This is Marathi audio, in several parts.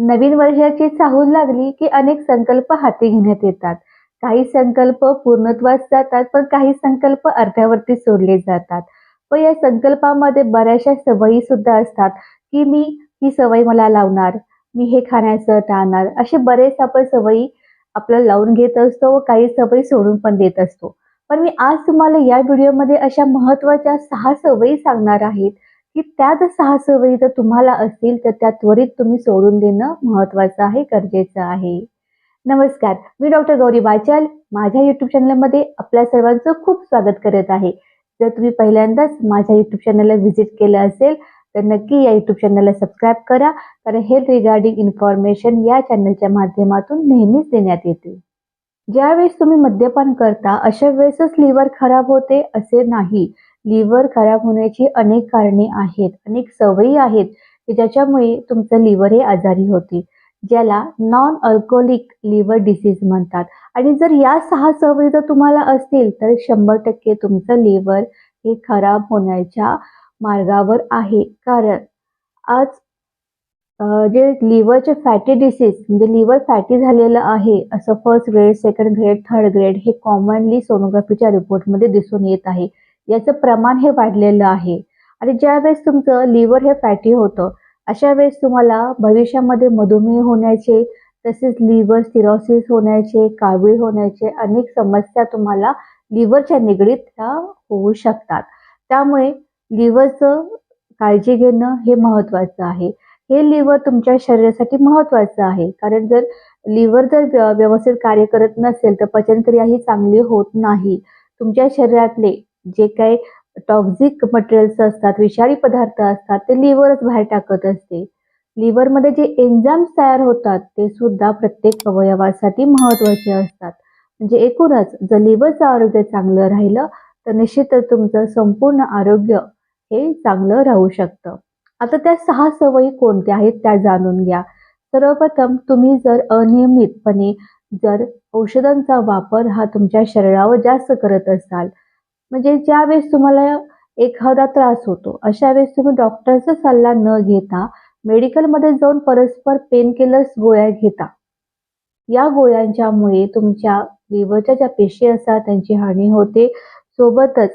नवीन वर्षाची चाहूल लागली की अनेक संकल्प हाती घेण्यात येतात. काही संकल्प पूर्णत्वास जातात पण काही संकल्प अर्ध्यावरती सोडले जातात. व या संकल्पामध्ये बऱ्याचशा सवयी सुद्धा असतात की मी ही सवय मला लावणार मी हे खाण्याचं टाळणार असे बरेच आपण सवयी आपल्याला लावून घेत असतो व काही सवयी सोडून पण देत असतो. पण मी आज तुम्हाला या व्हिडिओमध्ये अशा महत्त्वाच्या सहा सवयी सांगणार आहेत की त्या जर सहा सवयी जर तुम्हाला असतील तर त्या त्वरित तुम्ही सोडून देणं महत्त्वाचं आहे गरजेचं आहे. नमस्कार मी डॉक्टर गौरी बाचाल माझ्या युट्यूब चॅनलमध्ये आपल्या सर्वांचं खूप स्वागत करत आहे. जर तुम्ही पहिल्यांदाच माझ्या युट्यूब चॅनलला व्हिजिट केलं असेल तर नक्की या युट्यूब चॅनलला सबस्क्राईब करा. कारण हेल्थ रिगार्डिंग इन्फॉर्मेशन या चॅनलच्या माध्यमातून नेहमीच देण्यात येते. ज्यावेळेस तुम्ही मद्यपान करता अशा वेळेसच लिव्हर खराब होते असे नाही. लिव्हर खराब होण्याची अनेक कारणे आहेत. अनेक सवयी आहेत की ज्याच्यामुळे तुमचं लिव्हर हे आजारी होते ज्याला नॉन अल्कोहोलिक लिव्हर डिसीज म्हणतात. आणि जर या सहा सवयी जर तुम्हाला असतील तर शंभर टक्के तुमचं लिव्हर हे खराब होण्याच्या मार्गावर आहे. कारण आज जे लिव्हरचे फॅटी डिसीज म्हणजे लिव्हर फॅटी झालेलं आहे असं first grade second grade third grade हे कॉमनली सोनोग्राफीच्या रिपोर्टमध्ये दिसून येत आहे. याचं प्रमाण हे वाढलेलं आहे. आणि ज्यावेळेस तुमचं लिव्हर हे फॅटी होतं अशा वेळेस तुम्हाला भविष्यामध्ये मधुमेह होण्याचे तसेच लिव्हर सिरोसिस होण्याचे कावीळ होण्याचे अनेक समस्या तुम्हाला लिव्हरच्या निगडीत ह्या होऊ शकतात. त्यामुळे लिव्हरचं काळजी घेणं हे महत्त्वाचं आहे. हे लिव्हर तुमच्या शरीरासाठी महत्त्वाचं आहे. कारण जर लिव्हर जर व्यवस्थित कार्य करत नसेल तर पचनक्रिया ही चांगली होत नाही. तुमच्या शरीरातले जे काही टॉक्झिक मटेरियल्स असतात विषारी पदार्थ असतात ते लिव्हरच बाहेर टाकत असते. लिव्हरमध्ये जे एन्झाम्स तयार होतात ते सुद्धा प्रत्येक अवयवासाठी महत्त्वाचे असतात. म्हणजे एकूणच जर लिव्हरचं आरोग्य चांगलं राहिलं तर निश्चितच तुमचं संपूर्ण आरोग्य हे चांगलं राहू शकतं. आता त्या सहा सवयी कोणत्या आहेत त्या जाणून घ्या. सर्वप्रथम तुम्ही जर अनियमितपणे जर औषधांचा वापर हा तुमच्या शरीरावर जास्त करत असाल म्हणजे ज्या वेळेस तुम्हाला एखादा त्रास होतो अशा वेळेस तुम्ही डॉक्टरचा सल्ला न घेता मेडिकलमध्ये जाऊन परस्पर पेन किलर्स गोळ्या घेता. या गोळ्यांच्यामुळे तुमच्या लिव्हरच्या ज्या पेशी असतात त्यांची हानी होते. सोबतच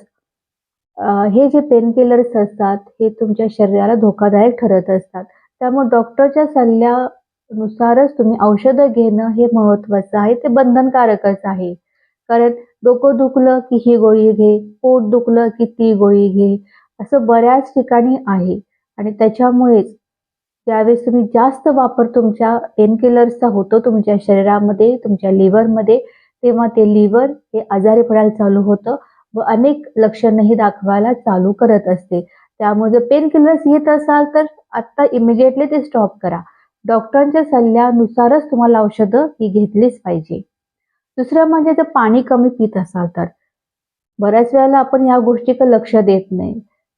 हे जे पेन किलर्स असतात हे तुमच्या शरीराला धोकादायक ठरत असतात. त्यामुळे डॉक्टरच्या सल्ल्यानुसारच तुम्ही औषधं घेणं हे महत्त्वाचं आहे ते बंधनकारकच आहे. कारण डोकं दुखलं की ही गोळी घे पोट दुखलं की ती गोळी घे. असं बऱ्याच ठिकाणी आहे. आणि त्याच्यामुळेच ज्यावेळेस तुम्ही जास्त वापर तुमच्या पेनकिलर्सचा होतो तुमच्या शरीरामध्ये तुमच्या लिव्हरमध्ये तेव्हा ते लिव्हर हे आजारी पडायला चालू होतं व अनेक लक्षणंही दाखवायला चालू करत असते. त्यामुळे जर पेन किलर्स घेत असाल तर आत्ता इमिजिएटली ते स्टॉप करा. डॉक्टरांच्या सल्ल्यानुसारच तुम्हाला औषधं ही घेतलीच पाहिजे. दुसरं म्हणजे जर पाणी कमी पित असाल तर. बऱ्याच वेळेला आपण या गोष्टीकडे लक्ष देत नाही.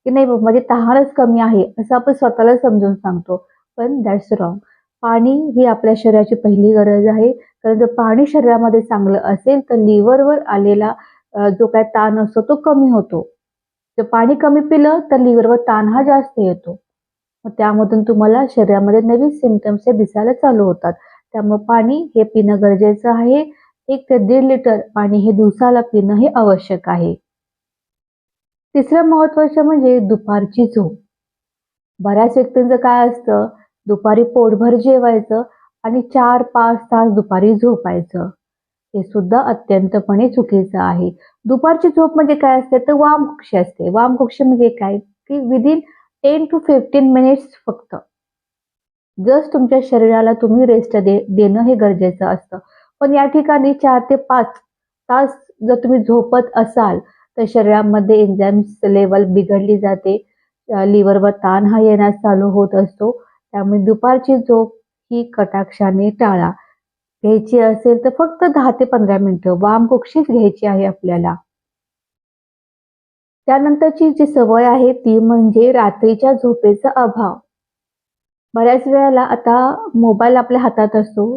की नाही बाबा तहानच कमी आहे असं आपण स्वतःला समजून सांगतो. पण दॅट्स रॉंग पाणी ही आपल्या शरीराची पहिली गरज आहे. कारण जर पाणी शरीरामध्ये चांगलं असेल तर लिव्हरवर आलेला जो काय ताण असतो तो कमी होतो. जर पाणी कमी पिलं तर लिव्हरवर ताण हा जास्त येतो. मग त्यामधून तुम्हाला शरीरामध्ये नवीन सिमटम्स हे दिसायला चालू होतात. त्यामुळे पाणी हे पिणं गरजेचं आहे. एक ते दीड लिटर पाणी हे दिवसाला पिणं हे आवश्यक आहे. तिसरं महत्वाचं म्हणजे दुपारची झोप. बऱ्याच व्यक्तींचं काय असतं दुपारी पोटभर जेवायचं आणि चार पाच तास दुपारी झोपायचं. हे सुद्धा अत्यंतपणे चुकीचं आहे. दुपारची झोप म्हणजे काय असते? तर वामकक्ष असते. वामकक्ष म्हणजे काय? की within ten to fifteen minutes फक्त. जस्ट तुमच्या शरीराला तुम्ही रेस्ट दे देणं हे गरजेचं असतं. पण या ठिकाणी चार ते पाच तास जर तुम्ही झोपत असाल तर शरीरामध्ये एन्झाईम्स लेवल बिघडली जाते. लिव्हरवर ताण हा येण्यास चालू होत असतो. त्यामुळे दुपारची झोप ही कटाक्षाने टाळा. घ्यायची असेल तर फक्त दहा ते पंधरा मिनिटं वामकुक्षीच घ्यायची आहे आपल्याला. त्यानंतरची जी सवय आहे ती म्हणजे रात्रीच्या झोपेचा अभाव. बऱ्याच वेळेला आता मोबाईल आपल्या हातात असतो.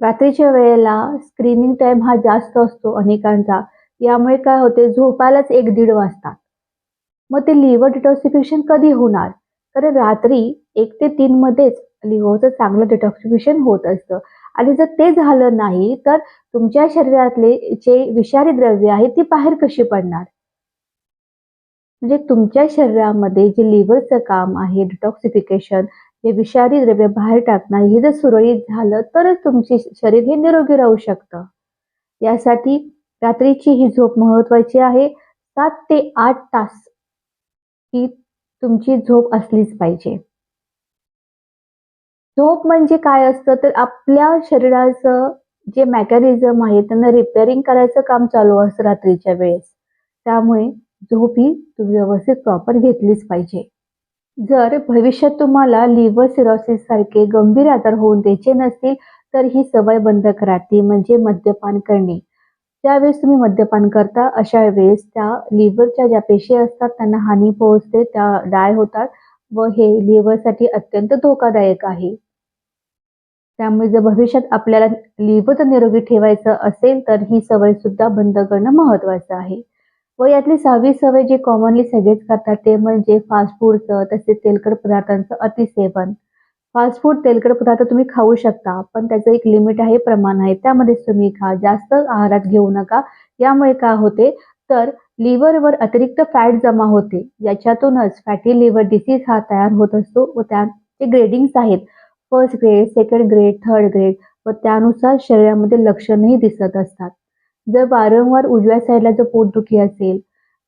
रात्रीच्या वेळेला स्क्रीनिंग टाइम हा जास्त असतो अनेकांचा. यामुळे काय होते झोपायलाच एक दीड वाजतात. मग ते लिव्हर डिटॉक्सिफिकेशन कधी होणार? कारण रात्री एक ते तीन मध्येच लिव्हरचं चांगलं डिटॉक्सिफिकेशन होत असतं. आणि जर ते झालं नाही तर तुमच्या शरीरातले जे विषारी द्रव्य आहे ती बाहेर कशी पडणार? म्हणजे तुमच्या शरीरामध्ये जे लिव्हरचं काम आहे डिटॉक्सिफिकेशन हे विषारी द्रव्य बाहेर टाकणं हे जर सुरळीत झालं तरच तुमचे शरीर हे निरोगी राहू शकतं. यासाठी रात्रीची ही झोप महत्वाची आहे. सात ते आठ तास ही तुमची झोप असलीच पाहिजे. झोप म्हणजे काय असतं? तर आपल्या शरीराचं जे मेकॅनिझम आहे त्यांना रिपेअरिंग करायचं काम चालू असतं रात्रीच्या वेळेस. त्यामुळे झोप ही तुम्ही व्यवस्थित प्रॉपर घेतलीच पाहिजे. जर भविष्यात तुम्हाला लिव्हर सिरोसिस सारखे गंभीर आजार होऊन द्यायचे नसतील तर ही सवय बंद करा. ती म्हणजे मद्यपान करणे. ज्यावेळेस तुम्ही मद्यपान करता अशा वेळेस त्या लिव्हरच्या ज्या पेशी असतात त्यांना हानी पोहोचते त्या डाय होतात व हे लिव्हरसाठी अत्यंत धोकादायक आहे. त्यामुळे जर भविष्यात आपल्याला लिव्हर निरोगी ठेवायचं असेल तर ही सवय सुद्धा बंद करणं महत्वाचं आहे. व यातली सहावी सवय जी कॉमनली सगळेच करतात ते म्हणजे फास्ट फूडचं तसेच तेलकट पदार्थांचं अतिसेवन. फास्ट फूड तेलकट पदार्थ तुम्ही खाऊ शकता पण त्याचं एक लिमिट आहे प्रमाण आहे. त्यामध्येच तुम्ही खा जास्त आहारात घेऊ नका. यामुळे काय होते? तर लिव्हरवर अतिरिक्त फॅट जमा होते. याच्यातूनच फॅटी लिव्हर डिसीज हा तयार होत असतो व त्याचे ग्रेडिंग्स आहेत. First grade second grade third grade व त्यानुसार शरीरामध्ये लक्षणही दिसत असतात. जर वारंवार उजव्या साईडला जर पोटदुखी असेल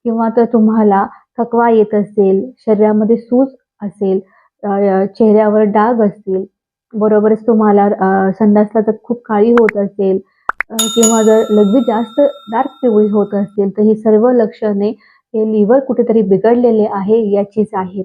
किंवा तर तुम्हाला थकवा येत असेल शरीरामध्ये सूज असेल चेहऱ्यावर डाग असतील बरोबरच तुम्हाला संडासला जर खूप काळी होत असेल किंवा जर लघवी जास्त डार्क पिवळी होत असेल तर ही सर्व लक्षणे हे लिव्हर कुठेतरी बिघडलेले आहे याचीच आहेत.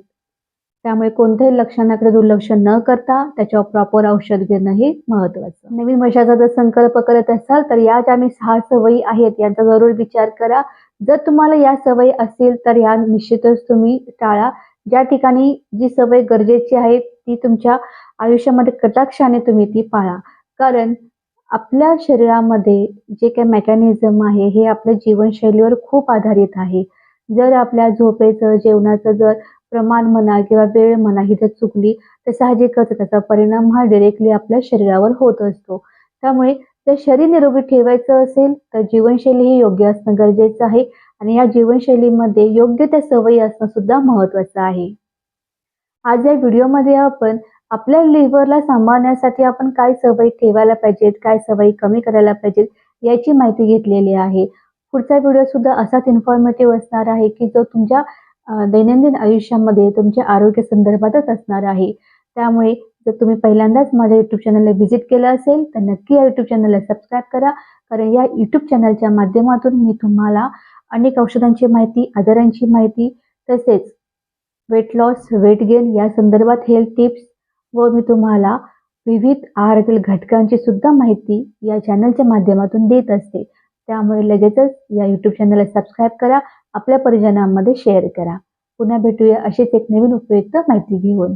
त्यामुळे कोणत्याही लक्षणाकडे दुर्लक्ष न करता त्याच्यावर प्रॉपर औषध घेणं हे महत्वाचं नवीन वर्षाचा जर संकल्प करत असाल तर या ज्या मी सहा सवयी आहेत यांचा जरूर विचार करा. जर तुम्हाला या सवयी असतील तर या निश्चितच तुम्ही टाळा. ज्या ठिकाणी जी सवय गरजेची आहे ती तुमच्या आयुष्यामध्ये कटाक्षाने तुम्ही ती पाळा. कारण आपल्या शरीरामध्ये जे काही मेकॅनिझम आहे हे आपल्या जीवनशैलीवर खूप आधारित आहे. जर आपल्या झोपेचं जेवणाचं जर प्रमाण म्हणा किंवा वेळ म्हणा ही जर चुकली तर साहजिकच त्याचा परिणाम हा डिरेक्टली आपल्या शरीरावर होत असतो. त्यामुळे जर शरीर निरोगी ठेवायचं असेल तर जीवनशैली ही योग्य असणं गरजेचं आहे आणि या जीवनशैलीमध्ये योग्य त्या सवयी असणं सुद्धा महत्वाचं आहे. आज या व्हिडिओमध्ये आपण आपल्या लिव्हरला सांभाळण्यासाठी आपण काय सवयी ठेवायला पाहिजेत काय सवयी कमी करायला पाहिजेत याची माहिती घेतलेली आहे. पुढचा व्हिडिओ सुद्धा असाच इन्फॉर्मेटिव्ह असणार आहे की जो तुमच्या दैनंदिन आयुष्यामध्ये तुमच्या आरोग्य संदर्भातच असणार आहे. त्यामुळे जर तुम्ही पहिल्यांदाच माझ्या यूट्यूब चॅनलला व्हिजिट केलं असेल तर नक्की या यूट्यूब चॅनलला सबस्क्राईब करा. कारण या यूट्यूब चॅनलच्या माध्यमातून मी तुम्हाला अनेक औषधांची माहिती आजारांची माहिती तसेच वेट लॉस वेट गेन या संदर्भात हेल्थ टिप्स व मी तुम्हाला विविध आहारातील घटकांची सुद्धा माहिती या चॅनलच्या माध्यमातून देत असते. त्यामुळे लगेचच या यूट्यूब चॅनलला सबस्क्राईब करा. आपल्या परिजनांमध्ये शेअर करा. पुन्हा भेटूया अशीच एक नवीन उपयुक्त माहिती घेऊन.